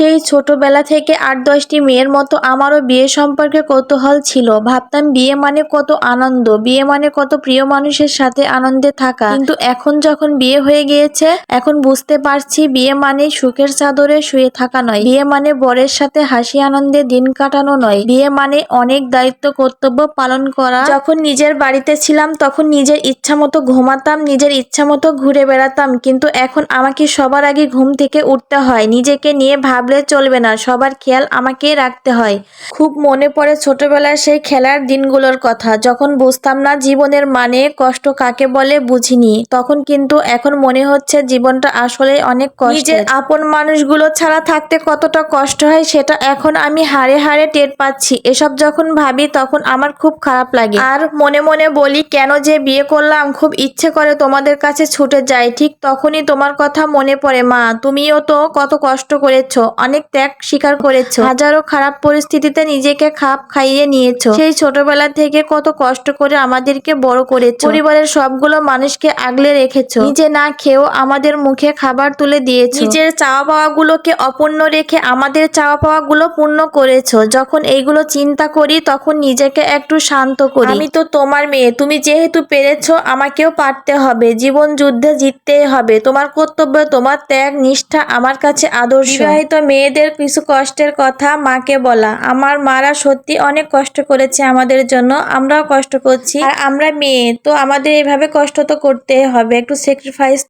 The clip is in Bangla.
সেই ছোটবেলা থেকে আট দশটি মেয়ের মতো আমারও বিয়ে সম্পর্কে কৌতূহল ছিল। ভাবতাম বিয়ে মানে কত আনন্দ, বিয়ে মানে কত প্রিয় মানুষের সাথে আনন্দে থাকা। কিন্তু এখন যখন বিয়ে হয়ে গিয়েছে, এখন বুঝতে পারছি বিয়ে মানে সুখের চাদরে শুয়ে থাকা নয়। বিয়ে মানে বরের সাথে হাসি আনন্দে দিন কাটানো নয়। বিয়ে মানে অনেক দায়িত্ব, কর্তব্য পালন করা। যখন নিজের বাড়িতে ছিলাম, তখন নিজের ইচ্ছা মতো ঘুমাতাম, নিজের ইচ্ছা মতো ঘুরে বেড়াতাম। কিন্তু এখন আমাকে সবার আগে ঘুম থেকে উঠতে হয়। নিজেকে নিয়ে ভাবলে চলবে না, সবার খেয়াল আমাকেই রাখতে হয়। খুব মনে পড়ে ছোটবেলার সেই খেলার দিনগুলোর কথা, যখন বুঝতাম না জীবনের মানে কষ্ট কাকে বলে বুঝিনি, তখন কিন্তু এখন মনে হচ্ছে জীবনটা আসলে অনেক কষ্ট আপন মানুষগুলো ছাড়া থাকতে কতটা কষ্ট হয় সেটা এখন আমি হাড়ে হাড়ে টের পাচ্ছি, এসব যখন ভাবি তখন আমার খুব খারাপ লাগে। আর মনে মনে বলি, কেন যে বিয়ে করলাম, খুব ইচ্ছে করে তোমাদের কাছে ছুটে যাই, ঠিক তখনই তোমার কথা মনে পড়ে, মা, তুমিও তো কত কষ্ট করেছ। অনেক ত্যাগ স্বীকার করেছ। হাজারো খারাপ পরিস্থিতিতে নিজেকে খাপ খাইয়ে নিয়েছো। সেই ছোটবেলা থেকে কত কষ্ট করে আমাদেরকে বড় করেছ। পরিবারের সবগুলো মানুষকে আগলে রেখেছো। নিজে না খেয়েও আমাদের মুখে খাবার তুলে দিয়েছ। নিজের চাওয়া পাওয়া গুলোকে অপূর্ণ রেখে আমাদের চাওয়া পাওয়া গুলো পূর্ণ করেছ। যখন এইগুলো চিন্তা করি, তখন নিজেকে একটু শান্ত করি। আমি তো তোমার মেয়ে। তুমি যেহেতু পেরেছ, আমাকেও পারতে হবে। জীবন যুদ্ধে জিততেই হবে। তোমার কর্তব্য, তোমার ত্যাগ, নিষ্ঠা আমার কাছে আদর্শ। বিবাহিত মেয়েদের কিছু কষ্টের কথা মাকে বলা। আমার মারা সত্যি অনেক কষ্ট করেছে আমাদের জন্য, আমরাও কষ্ট করছি। আর আমরা মেয়ে, তো আমাদের এভাবে কষ্ট তো করতে হবে। একটু স্যাক্রিফাইস